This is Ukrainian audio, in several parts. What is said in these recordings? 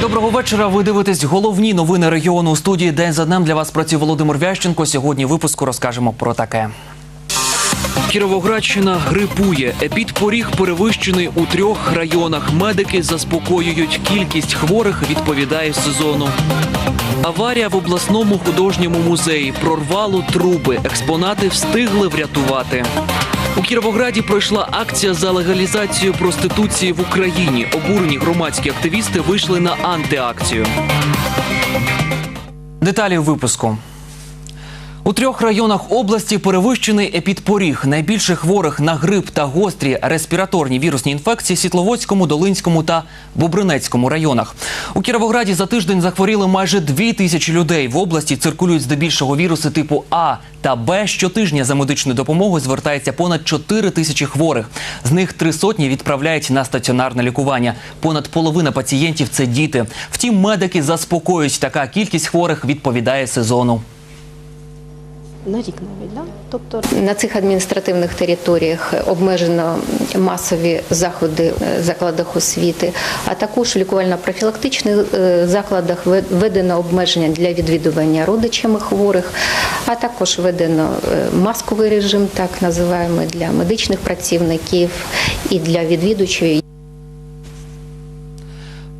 Доброго вечора. Ви дивитесь головні новини регіону у студії. День за днем для вас працює Володимир Вященко. Сьогодні випуску розкажемо про таке. Кіровоградщина грипує. Епідпоріг перевищений у трьох районах. Медики заспокоюють. Кількість хворих відповідає сезону. Аварія в обласному художньому музеї прорвало труби. Експонати встигли врятувати. У Кіровограді пройшла акція за легалізацію проституції в Україні. Обурені громадські активісти вийшли на антиакцію. Деталі у випуску. У трьох районах області перевищений епідпоріг. Найбільше хворих на грип та гострі респіраторні вірусні інфекції Світловодському, Долинському та Бобринецькому районах. У Кіровограді за тиждень захворіли майже дві тисячі людей. В області циркулюють здебільшого віруси типу А та Б. Щотижня за медичною допомогою звертається понад 4 тисячі хворих. З них три сотні відправляють на стаціонарне лікування. Понад половина пацієнтів це діти. Втім, медики заспокоюють, така кількість хворих відповідає сезону. На рік навіть, да? Тобто На цих адміністративних територіях обмежено масові заходи в закладах освіти, а також в лікувально-профілактичних е, закладах ве- введено обмеження для відвідування родичами хворих, а також введено е, масковий режим, так називаємо, для медичних працівників і для відвідувачів.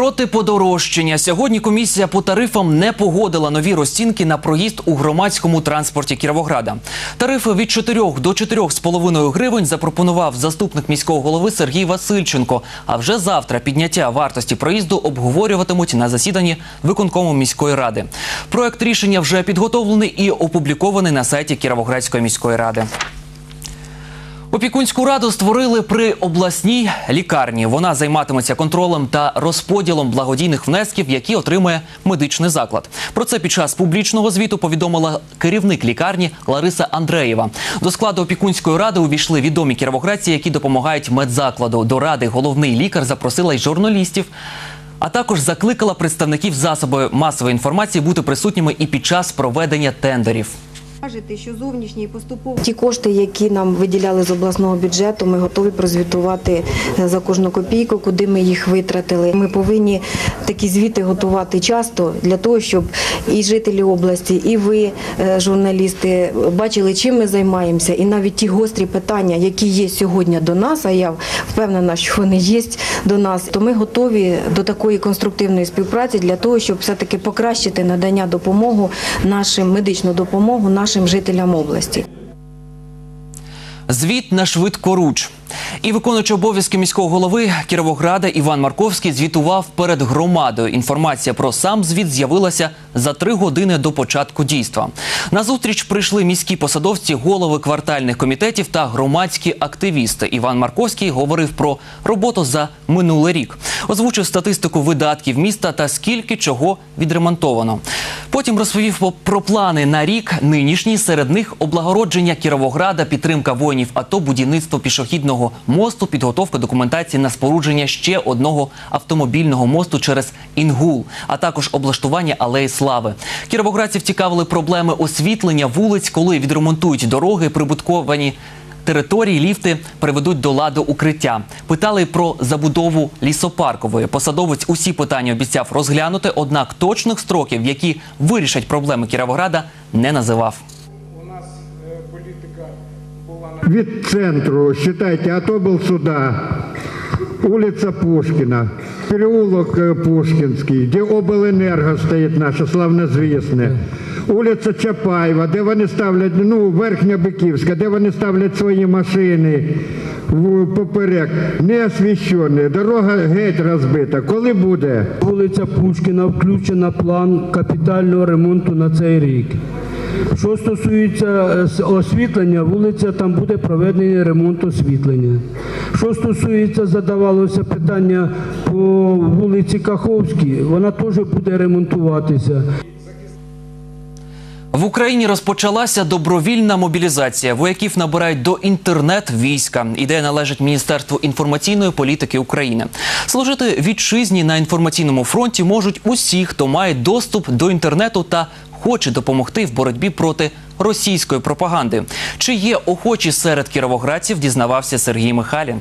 Проти подорожчання сьогодні комісія по тарифам не погодила нові розцінки на проїзд у громадському транспорті Кіровограда. Тарифи від 4 до 4,5 гривень запропонував заступник міського голови Сергій Васильченко. А вже завтра підняття вартості проїзду обговорюватимуть на засіданні виконкому міської ради. Проект рішення вже підготовлений і опублікований на сайті Кіровоградської міської ради. Опікунську раду створили при обласній лікарні. Вона займатиметься контролем та розподілом благодійних внесків, які отримує медичний заклад. Про це під час публічного звіту повідомила керівник лікарні Лариса Андреєва. До складу опікунської ради увійшли відомі кіровоградці, які допомагають медзакладу. До ради головний лікар запросила й журналістів. А також закликала представників засобів масової інформації бути присутніми і під час проведення тендерів. Кажете, що зовнішній поступово Ті кошти, які нам виділяли з обласного бюджету, ми готові прозвітувати е, за кожну копійку, куди ми їх витратили. Ми повинні такі звіти готувати часто для того, щоб і жителі області, і ви, е, журналісти, бачили, чим ми займаємося, і навіть ті гострі питання, які є сьогодні до нас. А я впевнена, що вони є до нас. То ми готові до такої конструктивної співпраці для того, щоб все таки покращити надання допомогу нашим медичну допомогу нашим жителям області. Звіт на швидкоруч. І виконуючи обов'язки міського голови Кіровограда Іван Марковський звітував перед громадою. Інформація про сам звіт з'явилася за три години до початку дійства. На зустріч прийшли міські посадовці, голови квартальних комітетів та громадські активісти. Іван Марковський говорив про роботу за минулий рік, озвучив статистику видатків міста та скільки чого відремонтовано. Потім розповів про плани на рік нинішній. Серед них облагородження Кіровограда, підтримка воїнів АТО, будівництво пішохідного мосту, підготовка документації на спорудження ще одного автомобільного мосту через Інгул, а також облаштування алеї слави. Кіровоградців цікавили проблеми освітлення вулиць, коли відремонтують дороги, прибутковані. Території ліфти приведуть до ладу укриття. Питали про забудову лісопаркової. Посадовець усі питання обіцяв розглянути, однак точних строків, які вирішать проблеми Кіровограда, не називав Від центру, считайте, а то был сюда, улица Пушкина, переулок э, Пушкинский, где облэнерго стоит наша славнозвісне, улиця Чапаєва, де вони ставлять, ну, Верхня Биківська, де вони ставлять свої машини в поперек, не освіщені, дорога геть розбита. Коли буде? Вулиця Пушкіна включена в план капітального ремонту на цей рік. Що стосується е, освітлення, вулиця там буде проведений ремонт освітлення. Що стосується, задавалося питання по вулиці Каховській, вона теж буде ремонтуватися. В Україні розпочалася добровільна мобілізація. Вояків набирають до інтернет-війська. Ідея належить Міністерству інформаційної політики України. Служити вітчизні на інформаційному фронті можуть усі, хто має доступ до інтернету та хоче допомогти в боротьбі проти російської пропаганди. Чи є охочі серед кіровоградців, дізнавався Сергій Михайлін.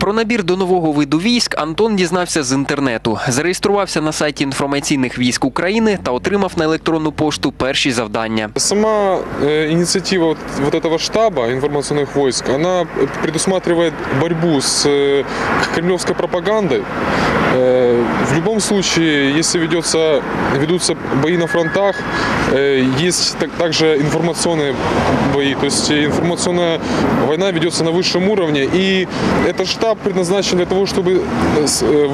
Про набір до нового виду військ Антон дізнався з інтернету. Зареєструвався на сайті інформаційних військ України та отримав на електронну пошту перші завдання. Сама э, инициатива вот, вот этого штаба информационных войск, она предусматривает борьбу с э, кремлевской пропагандой. Э, в любом случае, если ведется, ведутся бои на фронтах, э, есть так- также информационные бои, то есть информационная война ведется на высшем уровне, и этот штаб предназначен для того, чтобы э, с- э,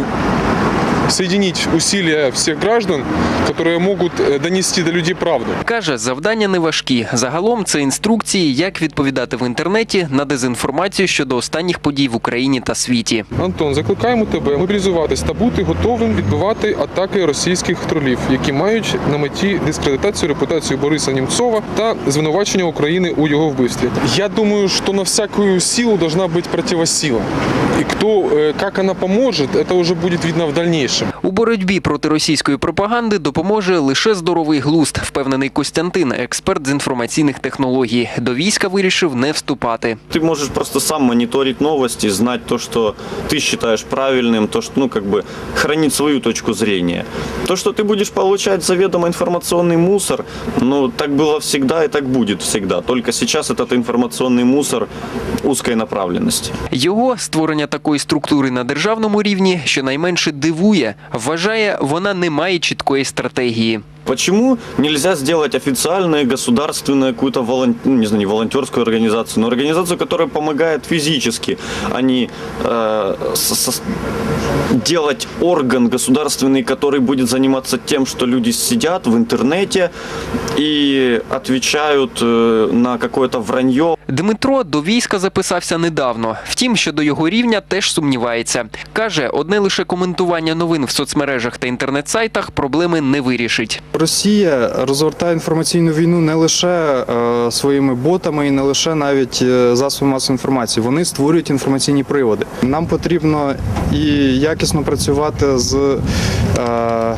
соединить усилия всех граждан, которые могут э, донести до людей правду. Каже, завдання не важкі. Загалом це інструкції, як відповідати в інтернеті на дезінформацію щодо останніх подій в Україні та світі. Антон, закликаємо тебе мобілізуватись та бути готовим відбивати атаки російських тролів, які мають на меті дискредитацію репутацію Бориса Німцова та звинувачення України у його вбивстві. Я думаю, що на всякую силу должна бути противосила. І хто, э, как она поможет, это уже будет видно в дальнейшем. У боротьбі проти російської пропаганди допоможе лише здоровий глузд, впевнений Костянтин, експерт з інформаційних технологій. До війська вирішив не вступати. Ты можешь просто сам мониторить новости, знать то, что ты считаешь правильным, то, что, ну, как бы, хранить свою точку зрения. То, что ты будешь получать заведомо информационный мусор, ну, так было всегда и так будет всегда. Только сейчас этот информационный мусор узкой направленности. Його створення такої структури на державному рівні щонайменше дивує. Вважає, вона не має чіткої стратегії. Почему нельзя сделать официальную государственную какую-то волон... ну, не знаю, не волонтерскую организацию, но организацию, которая помогает физически, а не э, со- со- делать орган государственный, который будет заниматься тем, что люди сидят в интернете и отвечают э, на какое-то вранье, Дмитро до війська записався недавно. Втім, щодо його рівня теж сумнівається. Каже, одне лише коментування новин в соцмережах та інтернет-сайтах проблеми не вирішить. Росія розгортає інформаційну війну не лише е, своїми ботами і не лише навіть е, засобами масової інформації. Вони створюють інформаційні приводи. Нам потрібно і якісно працювати з е,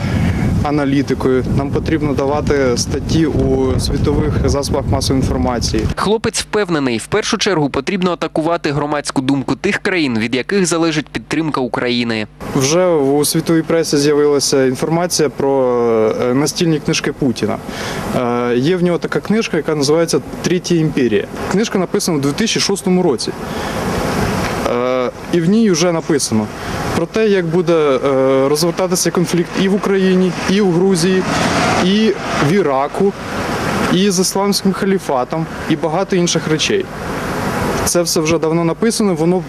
аналітикою. Нам потрібно давати статті у світових засобах масової інформації. Хлопець впевнений, в першу чергу потрібно атакувати громадську думку тих країн, від яких залежить підтримка України. Вже у світовій пресі з'явилася інформація про е, настільні книжки Путіна. Е, Є в нього така книжка, яка називається Третя імперія. Книжка написана у 2006 році. Е, І в ній вже написано про те, як буде е, розвертатися конфлікт і в Україні, і в Грузії, і в Іраку, і з ісламським халіфатом, і багато інших речей. Це все вже давно написано, воно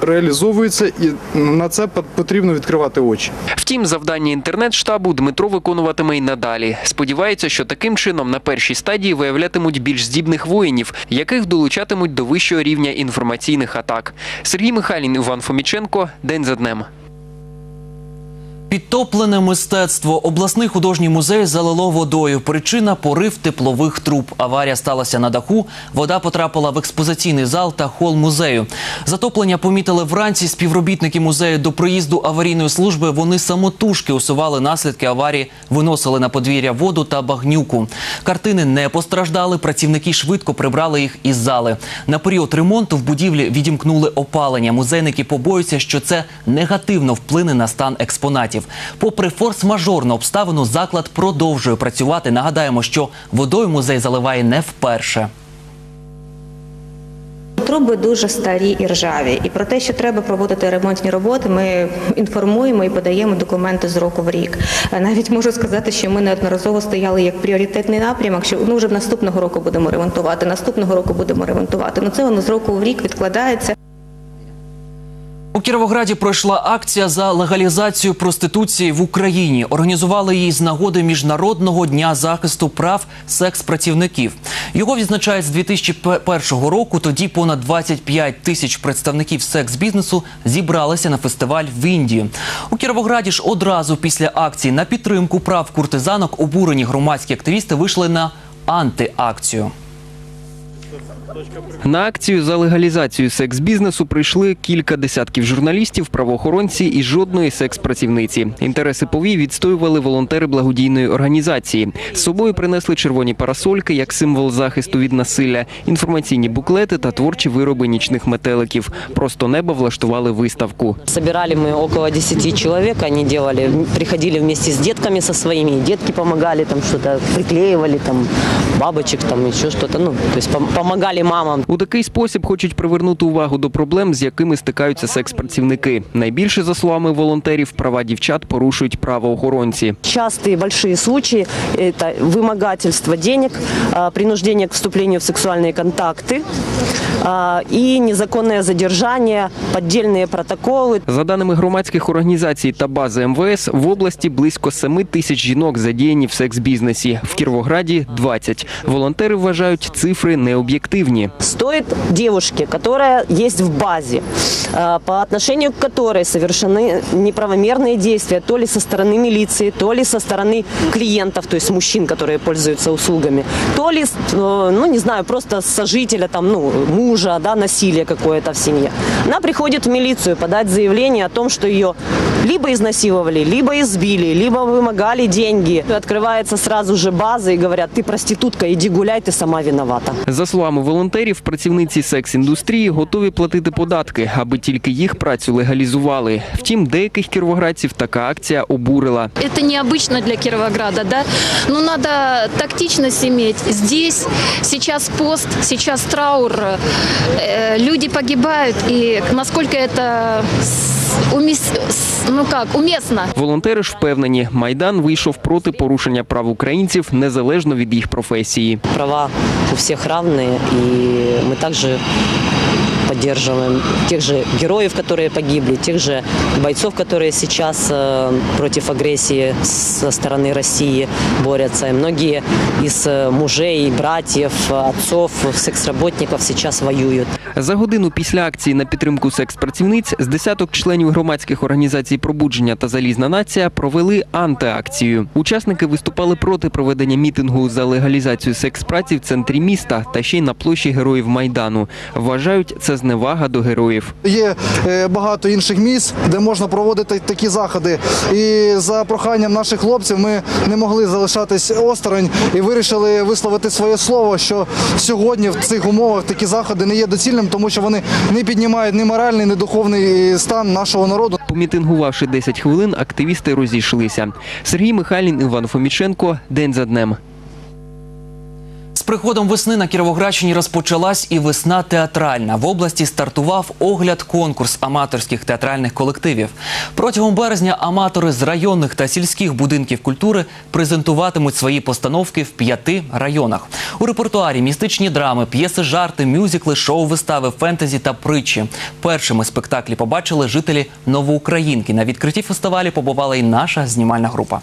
реалізовується, і на це потрібно відкривати очі. Втім, завдання інтернет-штабу Дмитро виконуватиме й надалі. Сподівається, що таким чином на першій стадії виявлятимуть більш здібних воїнів, яких долучатимуть до вищого рівня інформаційних атак. Сергій Михайлін, Іван Фоміченко. День за днем. Підтоплене мистецтво. Обласний художній музей залило водою. Причина порив теплових труб. Аварія сталася на даху. Вода потрапила в експозиційний зал та хол музею. Затоплення помітили вранці співробітники музею до приїзду аварійної служби. Вони самотужки усували наслідки аварії, виносили на подвір'я воду та багнюку. Картини не постраждали. Працівники швидко прибрали їх із зали. На період ремонту в будівлі відімкнули опалення. Музейники побоюються, що це негативно вплине на стан експонатів. Попри форс-мажорну обставину, заклад продовжує працювати. Нагадаємо, що водою музей заливає не вперше. Труби дуже старі і ржаві. І про те, що треба проводити ремонтні роботи, ми інформуємо і подаємо документи з року в рік. Е, Навіть можу сказати, що ми неодноразово стояли як пріоритетний напрямок, що ну вже наступного року будемо ремонтувати, наступного року будемо ремонтувати. Ну це воно з року в рік відкладається. У Кіровограді пройшла акція за легалізацію проституції в Україні. Організували її з нагоди Міжнародного дня захисту прав секс-працівників. Його відзначають з 2001 року. Тоді понад 25 тисяч представників секс-бізнесу зібралися на фестиваль в Індії. У Кіровограді ж одразу після акції на підтримку прав куртизанок обурені громадські активісти вийшли на антиакцію. На акцію за легалізацію секс-бізнесу прийшли кілька десятків журналістів, правоохоронці і жодної секс-працівниці. Інтереси повій відстоювали волонтери благодійної організації. З собою принесли червоні парасольки як символ захисту від насилля, інформаційні буклети та творчі вироби нічних метеликів. Просто неба влаштували виставку. Собирали мы около 10 человек, они делали, приходили вместе с детками со своими, и детки помогали, там что-то приклеивали, там бабочек, там еще что-то, ну, то есть пом- помогали мамам. У такий спосіб хочуть привернути увагу до проблем, з якими стикаються секс-працівники. Найбільше, за словами волонтерів, права дівчат порушують правоохоронці. Частые большие случаи – это вымогательство денег, а, принуждение к вступлению в сексуальные контакты а, и незаконное задержание, поддельные протоколы. За даними громадських організацій та бази МВС, в області близько 7 тисяч жінок задіяні в секс-бізнесі. В Кіровограді – 20. Волонтери вважають цифри необ'єктивні. Стоит девушке, которая есть в базе, а, по отношению к которой совершены неправомерные действия то ли со стороны милиции, то ли со стороны клиентов, то есть мужчин, которые пользуются услугами, то ли, э, ну не знаю, просто сожителя, там, ну, мужа, да, насилие какое-то в семье. Она приходит в милицию подать заявление о том, что ее либо изнасиловали, либо избили, либо вымогали деньги. Открывается сразу же база и говорят, ты проститутка, иди гуляй, ты сама виновата. За словами волонтерів, працівниці секс-індустрії готові платити податки, аби тільки їх працю легалізували. Втім, деяких кіровоградців така акція обурила. Это необычно для Кировограда, да? Но надо тактичность иметь. Здесь сейчас пост, сейчас траур, э, люди погибают, и насколько это с- умес- с- ну як, умісно. Волонтери ж впевнені, майдан вийшов проти порушення прав українців незалежно від їх професії. Права у всіх равні, і ми также поддерживаем тех же героев, которые погибли, тех же бойцов, которые сейчас э, против агрессии со стороны России борются. И многие из э, мужей, братьев, отцов, секс-работников сейчас воюют. За годину після акції на підтримку секс-працівниць з десяток членів громадських організацій пробудження та залізна нація провели антиакцію. Учасники виступали проти проведення мітингу за легалізацію секс-праці в центрі міста та ще й на площі героїв майдану. Вважають це зневага до героїв. Є е, багато інших місць, де можна проводити такі заходи. І за проханням наших хлопців ми не могли залишатись осторонь і вирішили висловити своє слово, що сьогодні в цих умовах такі заходи не є доцільним, тому що вони не піднімають ні моральний, ні духовний стан нашого народу. Помітингувавши 10 хвилин, активісти розійшлися. Сергій Михайлін, Іван Фоміченко. День за днем. Приходом весни на Кіровоградщині розпочалась і весна театральна. В області стартував огляд конкурс аматорських театральних колективів. Протягом березня аматори з районних та сільських будинків культури презентуватимуть свої постановки в п'яти районах. У репертуарі містичні драми, п'єси, жарти, мюзикли, шоу-вистави, фентезі та притчі. Першими спектаклі побачили жителі Новоукраїнки. На відкритті фестивалю побувала і наша знімальна група.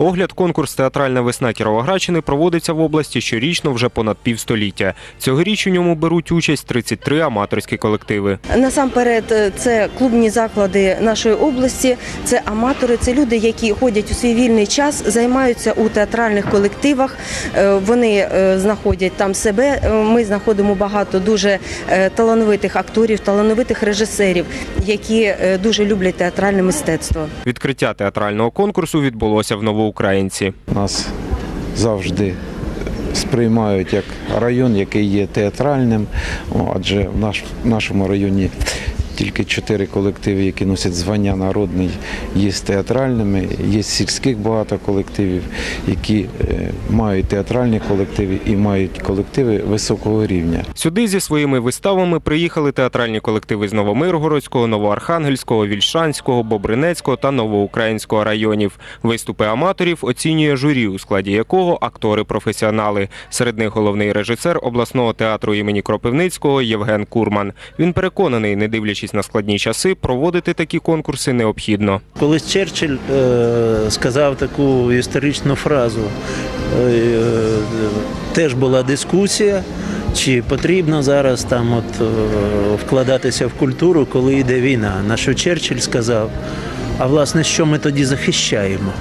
Огляд конкурс Театральна весна Кіровоградщини проводиться в області щорічно вже понад півстоліття. Цьогоріч у ньому беруть участь 33 аматорські колективи. Насамперед, е, це клубні заклади нашої області, це аматори, це люди, які ходять у свій вільний час, займаються у театральних колективах. Е, Вони е, знаходять там себе. Ми знаходимо багато дуже талановитих акторів, талановитих режисерів, які дуже люблять театральне мистецтво. Відкриття театрального конкурсу відбулося в Новоукраїнці. Нас завжди сприймають як район, який є театральним, адже в нашому районі тільки чотири колективи, які носять звання народний, є театральними, є сільських багато колективів, які е, мають театральні колективи і мають колективи високого рівня. Сюди зі своїми виставами приїхали театральні колективи з Новомиргородського, Новоархангельського, Вільшанського, Бобринецького та Новоукраїнського районів. Виступи аматорів оцінює журі, у складі якого актори-професіонали. Серед них головний режисер обласного театру імені Кропивницького Євген Курман. Він переконаний, не дивлячись сподіваючись на складні часи, проводити такі конкурси необхідно. Колись Черчилль е, сказав таку історичну фразу. Е, е, теж була дискусія, чи потрібно зараз там от, вкладатися в культуру, коли йде війна. На що Черчилль сказав, а власне, що ми тоді захищаємо?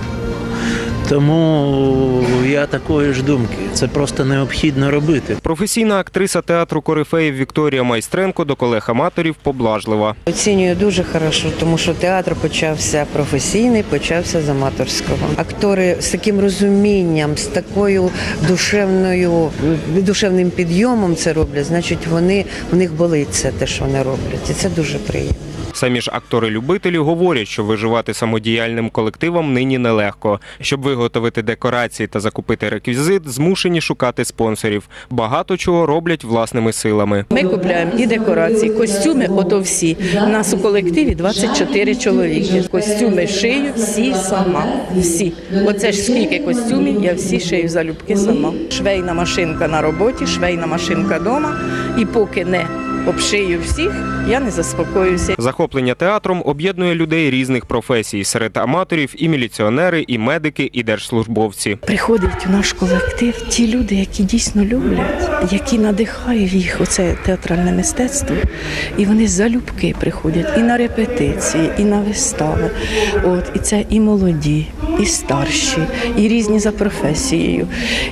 Тому я такої ж думки. Це просто необхідно робити. Професійна актриса театру Корифеїв Вікторія Майстренко до колег-аматорів поблажлива. Оцінюю дуже хорошо, тому що театр почався професійний, почався з аматорського. Актори з таким розумінням, з такою душевною душевним підйомом це роблять. Значить, вони в них болить це те, що вони роблять, і це дуже приємно. Самі ж актори-любителі говорять, що виживати самодіяльним колективам нині нелегко. Щоб виготовити декорації та закупити реквізит, змушені шукати спонсорів. Багато чого роблять власними силами. Ми купляємо і декорації, костюми, ото всі. У нас у колективі 24 чоловіки. Костюми шию всі сама. Всі. Оце ж скільки костюмів, я всі шию залюбки сама. Швейна машинка на роботі, швейна машинка вдома. І поки не обшию всіх, я не заспокоюся. Захоплення театром об'єднує людей різних професій. Серед аматорів і міліціонери, і медики, і держслужбовці. Приходять у наш колектив ті люди, які дійсно люблять, які надихають їх оце театральне мистецтво. І вони залюбки приходять і на репетиції, і на вистави. От і це і молоді, і старші, і різні за професією,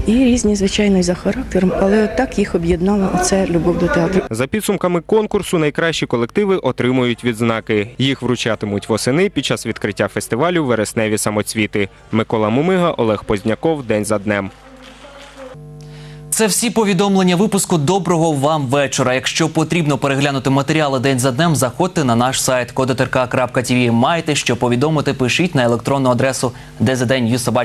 і різні, звичайно, і за характером. Але от так їх об'єднала оце любов до театру. За підсумками конкурсу найкращі колективи отримують відзнаки. Їх вручатимуть восени під час відкриття фестивалю Вересневі самоцвіти. Микола Мумига, Олег Позняков. День за днем. Це всі повідомлення випуску. Доброго вам вечора. Якщо потрібно переглянути матеріали день за днем, заходьте на наш сайт kodotrk.tv. Маєте що повідомити, пишіть на електронну адресу dzn.ukr.net.